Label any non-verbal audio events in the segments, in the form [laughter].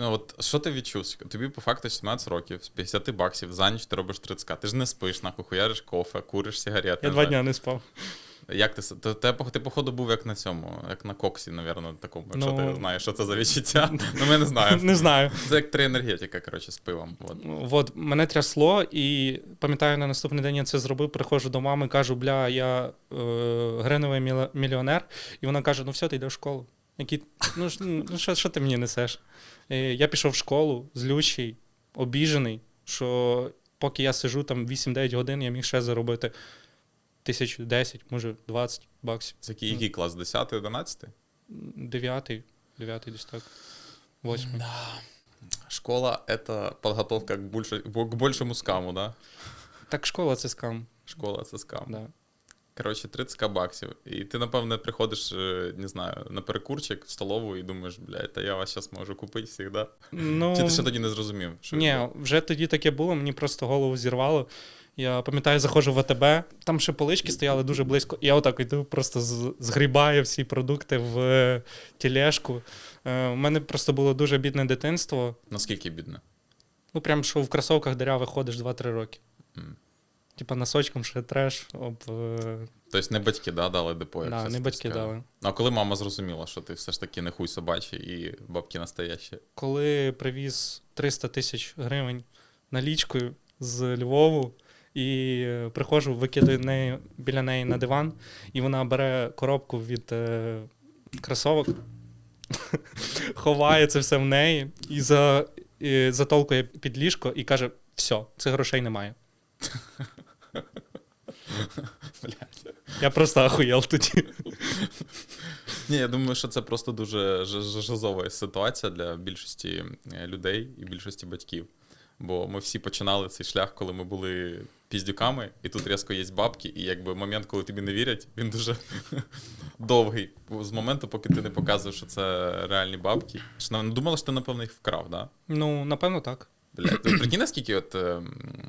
Ну от що ти відчув? Тобі по факту 17 років, з 50 баксів за ніч ти робиш 30к. Ти ж не спиш, нахуй, хуяриш кофе, куриш сигарети. Я два дня не спав. Як ти пох- ти, походу, був як на цьому, як на коксі, напевно, такому, якщо Ну. ти знаєш, що це за відчуття. [laughs] Ну, ми не знаємо. Не знаю. Це як три енергетика, коротше, з пивом. От. От мене трясло, і пам'ятаю, на наступний день я це зробив. Приходжу до мами, кажу, бля, я е, греновий мільйонер. І вона каже: ну все, ти йдеш в школу. Які, ну, ну що, що ти мені несеш? Е, я пішов в школу, злющий, обіжений, що поки я сижу там 8-9 годин, я міг ще заробити тисячу, 10, може 20 баксів. Це який, який клас? 10 11 Дев'ятий, дев'ятий десь так. Восьмий. Школа это подготовка к, больше, к большему скаму, да? Так школа це скам. Школа це скам. Да. Коротше, 30к баксів. І ти, напевно, приходиш, е, не знаю, на перекурчик в столову і думаєш, блядь, та я вас зараз можу купити всіх, да? Ну, Чи ти ще тоді не зрозумів? Що Ні, відбувається? вже тоді таке було, мені просто голову зірвало. Я пам'ятаю, заходжу в АТБ, там ще полички стояли дуже близько. Я отак йду, просто згрібаю всі продукти в е, тілешку. Е, У мене просто було дуже бідне дитинство. Наскільки бідне? Ну, прям що в кросовках дерев'я ходиш 2-3 роки. М. Типа носочком ще треш об. е, Тобто не батьки да, дали депо, як Да, не батьки дали. А коли мама зрозуміла, що ти все ж таки не хуй собачий і бабки настоящі? Коли привіз 300 тисяч гривень налічкою з Львову, і е, приходжу, викидаю неї, біля неї на диван, і вона бере коробку від е, кросовок, [laughs] ховає це все в неї і, за, і затолкує під ліжко і каже: все, цих грошей немає. [laughs] Я просто ахуєл тоді. Ні, я думаю, що це просто дуже ж- ж- ситуація для більшості е, людей і більшості батьків. Бо ми всі починали цей шлях, коли ми були піздюками, і тут різко є бабки, і якби момент, коли тобі не вірять, він дуже [laughs] довгий. З моменту, поки ти не показуєш, що це реальні бабки. Думала, що ти, напевно, їх вкрав, да? Ну, напевно, так. Блядь, ти прикинь, наскільки от е,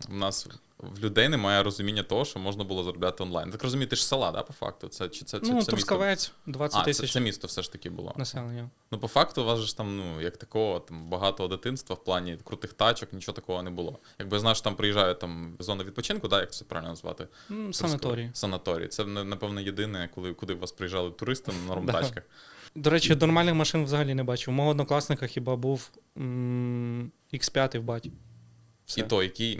в нас в людей немає розуміння того, що можна було заробляти онлайн. Так розумію, ти ж села, да, по факту? Це, чи це, це, ну, це місто? Трускавець, 20 А, це, тисяч це місто все ж таки було. населення. Ну, по факту, у вас же ж там, ну, як такого, там багатого дитинства в плані крутих тачок, нічого такого не було. Якби я що там приїжджають там зона відпочинку, да, як це правильно назвати? М, Санаторій. Санаторій. Це, на- напевно, єдине, коли куди у вас приїжджали туристи на [laughs] нормтачках. До речі, нормальних машин взагалі не бачив. У мого однокласника хіба був м, X5 в баті. Все. І той, який